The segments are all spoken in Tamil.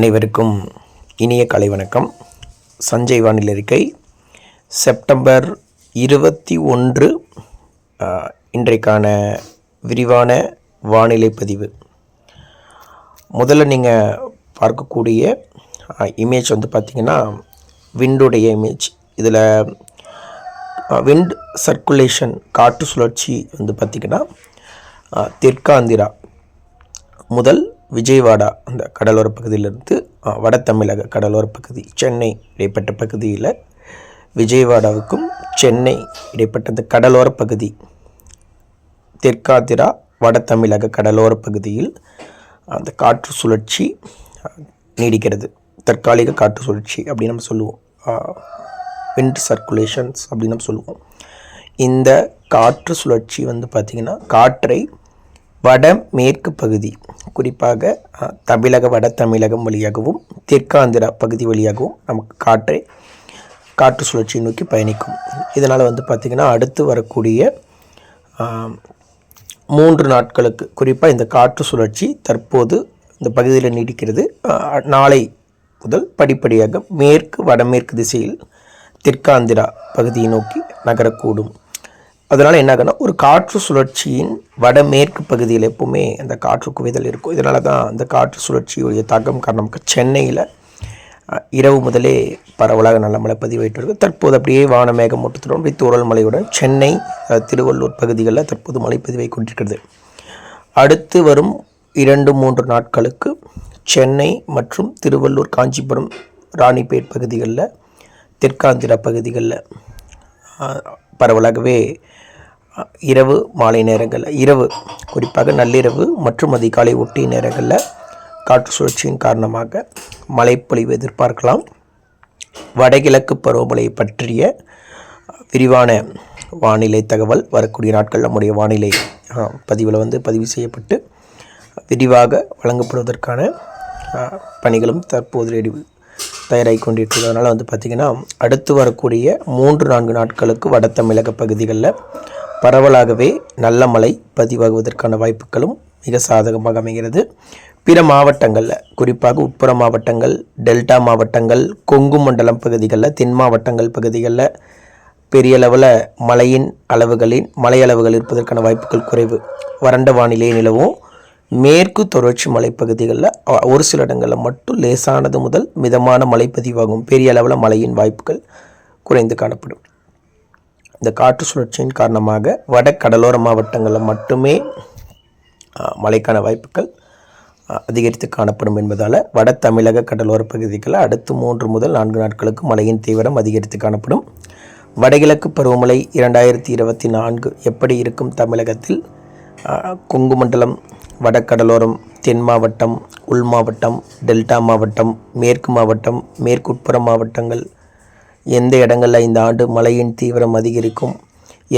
அனைவருக்கும் இனிய கலை வணக்கம். சஞ்சய் வானிலை இருக்கை செப்டம்பர் இருபத்தி ஒன்று இன்றைக்கான விரிவான வானிலை பதிவு. முதல்ல நீங்கள் பார்க்கக்கூடிய இமேஜ் வந்து பார்த்திங்கன்னா விண்டுடைய இமேஜ் இதில் விண்ட் சர்க்குலேஷன் காற்று சுழற்சி வந்து பார்த்திங்கன்னா தெற்காந்திரா முதல் விஜயவாடா அந்த கடலோர பகுதியிலிருந்து வட தமிழக கடலோர பகுதி சென்னை இடைப்பட்ட பகுதியில் விஜயவாடாவுக்கும் சென்னை இடைப்பட்ட அந்த கடலோர பகுதி தெற்காதிரா வட தமிழக கடலோர பகுதியில் அந்த காற்று சுழற்சி நீடிக்கிறது. தற்காலிக காற்று சுழற்சி அப்படின்னு நம்ம சொல்லுவோம். விண்ட் சர்க்குலேஷன்ஸ் அப்படின்னு நம்ம சொல்லுவோம். இந்த காற்று சுழற்சி வந்து பார்த்திங்கன்னா காற்றை வட மேற்கு பகுதி குறிப்பாக தமிழக வட தமிழகம் வழியாகவும் தெற்காந்திரா பகுதி வழியாகவும் நமக்கு காற்றை காற்று சுழற்சியை நோக்கி பயணிக்கும். இதனால் வந்து பார்த்திங்கன்னா அடுத்து வரக்கூடிய மூன்று நாட்களுக்கு குறிப்பாக இந்த காற்று சுழற்சி தற்போது இந்த பகுதியில் நீடிக்கிறது. நாளை முதல் படிப்படியாக மேற்கு வடமேற்கு திசையில் தெற்காந்திரா பகுதியை நோக்கி நகரக்கூடும். அதனால் என்ன ஆகும்னா ஒரு காற்று சுழற்சியின் வடமேற்கு பகுதியில் எப்பவுமே அந்த காற்று குவிதல் இருக்கும். இதனால தான் அந்த காற்று சுழற்சியுடைய தாக்கம் காரணமாக சென்னையில் இரவு முதலே பரவலாக நல்ல மழை பதிவாயிட்டு இருக்குது தற்போது அப்படியே வான மேகமூட்டத்துடன் அப்படியே தூரல் மலையுடன் சென்னை திருவள்ளூர் பகுதிகளில் தற்போது மழை பதிவாகி கொண்டிருக்கிறது. அடுத்து வரும் இரண்டு மூன்று நாட்களுக்கு சென்னை மற்றும் திருவள்ளூர் காஞ்சிபுரம் ராணிப்பேட் பகுதிகளில் தெற்காந்திரா பகுதிகளில் பரவலாகவே இரவு மாலை நேரங்களில் இரவு குறிப்பாக நள்ளிரவு மற்றும் அதிகாலை ஒட்டிய நேரங்களில் காற்று சுழற்சியின் காரணமாக மழைப்பொழிவு எதிர்பார்க்கலாம். வடகிழக்கு பருவமழை பற்றிய விரிவான வானிலை தகவல் வரக்கூடிய நாட்கள் நம்முடைய வானிலை பதிவில் வந்து பதிவு செய்யப்பட்டு விரிவாக வழங்கப்படுவதற்கான பணிகளும் தற்போது ரெடி தயாராகி கொண்டிருக்கிறதுனால வந்து பார்த்திங்கன்னா அடுத்து வரக்கூடிய மூன்று நான்கு நாட்களுக்கு வட தமிழக பகுதிகளில் பரவலாகவே நல்ல மழை பதிவாகுவதற்கான வாய்ப்புகளும் மிக சாதகமாக அமைகிறது. பிற மாவட்டங்களில் குறிப்பாக உட்புற மாவட்டங்கள் டெல்டா மாவட்டங்கள் கொங்கு மண்டலம் பகுதிகளில் தென் மாவட்டங்கள் பகுதிகளில் பெரிய அளவில் மழையின் அளவுகளின் மழை அளவுகள் இருப்பதற்கான வாய்ப்புகள் குறைவு. வறண்ட வானிலை நிலவும். மேற்கு தொடர்ச்சி மலைப்பகுதிகளில் ஒரு சில இடங்களில் மட்டும் லேசானது முதல் மிதமான மழை பதிவாகும் பெரிய அளவில் மழையின் வாய்ப்புகள் குறைந்து காணப்படும். இந்த காற்று சுழற்சியின் காரணமாக வட கடலோர மாவட்டங்களில் மட்டுமே மழைக்கான வாய்ப்புகள் அதிகரித்து காணப்படும் என்பதால் வட தமிழக கடலோர பகுதிகளில் அடுத்து மூன்று முதல் நான்கு நாட்களுக்கு மழையின் தீவிரம் அதிகரித்து காணப்படும். வடகிழக்கு பருவமழை இரண்டாயிரத்தி இருபத்தி நான்கு எப்படி இருக்கும் தமிழகத்தில் கொங்கு மண்டலம் வடக்கடலோரம் தென் மாவட்டம் உள் மாவட்டம் டெல்டா மாவட்டம் மேற்கு மாவட்டம் மேற்குட்புற மாவட்டங்கள். எந்த இடங்களில் இந்த ஆண்டு மழையின் தீவிரம் அதிகரிக்கும்?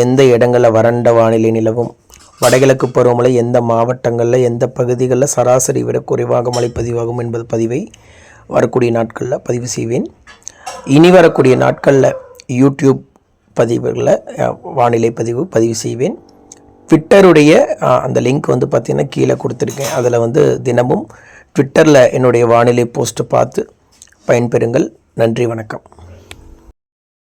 எந்த இடங்களில் வறண்ட வானிலை நிலவும்? வடகிழக்கு பருவமழை எந்த மாவட்டங்களில் எந்த பகுதிகளில் சராசரி விட குறைவாக மழை பதிவாகும் என்பது பதிவை வரக்கூடிய நாட்களில் பதிவு செய்வேன். இனி வரக்கூடிய நாட்களில் யூடியூப் பதிவுகளில் வானிலை பதிவு பதிவு செய்வேன். ட்விட்டருடைய அந்த லிங்க் வந்து பார்த்திங்கன்னா கீழே கொடுத்துருக்கேன். அதில் வந்து தினமும் ட்விட்டரில் என்னுடைய வானிலை போஸ்ட்டு பார்த்து பயன்பெறுங்கள். நன்றி வணக்கம்.